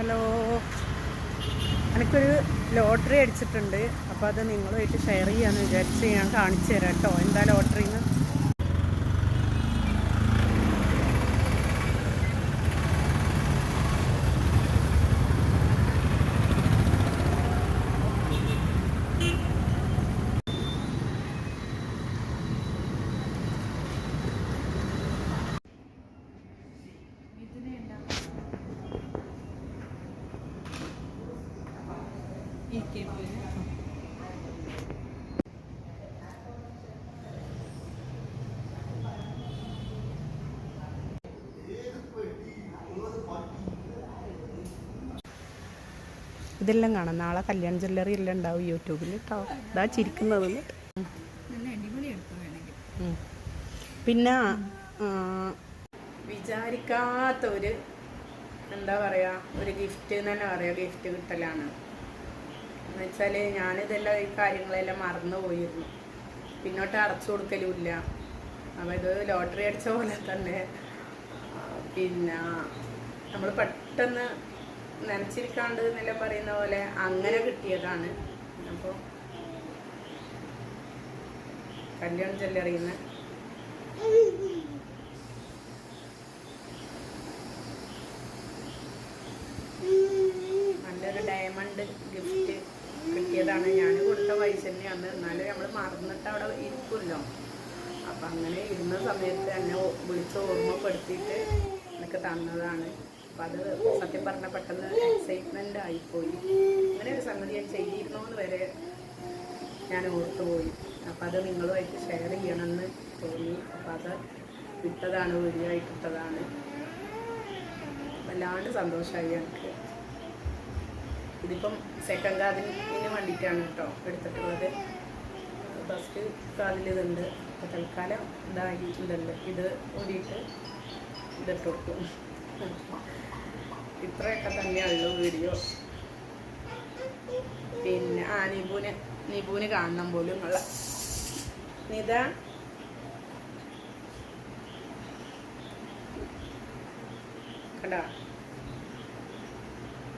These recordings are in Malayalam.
ഹലോ. എനിക്കൊരു ലോട്ടറി അടിച്ചിട്ടുണ്ട്. അപ്പോൾ അത് നിങ്ങളുമായിട്ട് ഷെയർ ചെയ്യാമെന്ന് വിചാരിച്ച് ഞാൻ കാണിച്ചു തരാം കേട്ടോ. എന്താ ലോട്ടറിന്ന്? ഇതെല്ലാം കാണാം. നാളെ കല്യാൺ ജ്വല്ലറി എല്ലാം ഉണ്ടാവും യൂട്യൂബിൽ കേട്ടോ ഇതാ ചിരിക്കുന്നത് പിന്നെ വിചാരിക്കാത്ത ഒരു എന്താ പറയുക ഒരു ഗിഫ്റ്റ് എന്ന് തന്നെ പറയാ. ഗിഫ്റ്റ് കിട്ടലാണ്. എന്ന് വെച്ചാൽ ഞാനിതെല്ലാം ഈ കാര്യങ്ങളെല്ലാം മറന്നു പോയിരുന്നു പിന്നോട്ട് അടച്ചു കൊടുക്കലും ഇല്ല അപ്പോൾ ഇത് ലോട്ടറി അടിച്ച പോലെ തന്നെ. പിന്നെ നമ്മൾ പെട്ടെന്ന് നനച്ചിരിക്കാണ്ട് എന്നെല്ലാം പറയുന്ന പോലെ അങ്ങനെ കിട്ടിയതാണ്. അപ്പോൾ കല്യാണം ചെല്ലറിയുന്ന നല്ലൊരു ഡയമണ്ട് ഗിഫ്റ്റ്. കിട്ടിയതാണ്. ഞാൻ കൊടുത്ത പൈസ തന്നെയാണ്. എന്നാലും നമ്മൾ മറന്നിട്ട് അവിടെ ഇരിക്കുമല്ലോ. അപ്പം അങ്ങനെ ഇരുന്ന സമയത്ത് എന്നെ വിളിച്ച് ഓർമ്മപ്പെടുത്തിയിട്ട് എനിക്ക് തന്നതാണ്. അപ്പം അത് സത്യം പറഞ്ഞ പെട്ടെന്ന് എക്സൈറ്റ്മെന്റ് ആയിപ്പോയി. അങ്ങനെ ഒരു സംഗതി ഞാൻ ചെയ്തിരുന്നോന്ന് വരെ ഞാൻ ഓർത്തുപോയി അപ്പം അത് നിങ്ങളുമായിട്ട് ഷെയർ ചെയ്യണമെന്ന് തോന്നി. അപ്പം അത് ഇട്ടതാണ് വീഡിയോ ആയിട്ട് വല്ലാണ്ട് സന്തോഷമായി എനിക്ക്. ഇതിപ്പം സെക്കൻഡ് കാതിന് വേണ്ടിയിട്ടാണ് കേട്ടോ എടുത്തിട്ടുള്ളത്. ഫസ്റ്റ് കാതിൽ ഇതുണ്ട് അപ്പോൾ തൽക്കാലം ഇതായി ഇതുണ്ട് ഇത് ഊരിയിട്ട് ഇതിട്ട് കൊടുക്കും ഇത്രയൊക്കെ തന്നെയുള്ളൂ വീഡിയോ. പിന്നെ ആ നിബുന് നിബുന് കാണണം പോലും ഉള്ള. നിത? കണ്ടോ?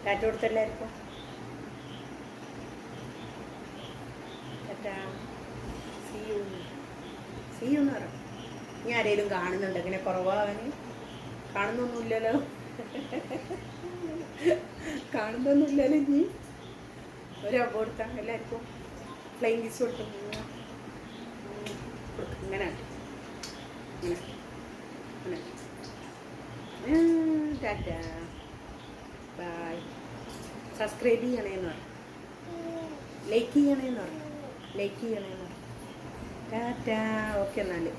ടാറ്റ കൊടുത്തല്ലായിരിക്കും. യു എന്ന് പറ ഇനി ആരെങ്കിലും കാണുന്നുണ്ട് ഇങ്ങനെ കുറവാകാന് കാണുന്നൊന്നുമില്ലല്ലോ. കാണുന്നൊന്നുമില്ലല്ലോ ഇനി. ഒരു അബ് കൊടുത്താ എല്ലാവർക്കും. ഫ്ലൈൻ കിസ് കൊടുത്തു ഇങ്ങനെ. ഇങ്ങനെ. ബൈ സബ്സ്ക്രൈബ് ചെയ്യണേന്ന് പറഞ്ഞു. ലൈക്ക് ചെയ്യണേന്ന് പറഞ്ഞു. ലൈക്ക് ചെയ്യണേന്ന് പറഞ്ഞു. టాటా ఓకేనండి.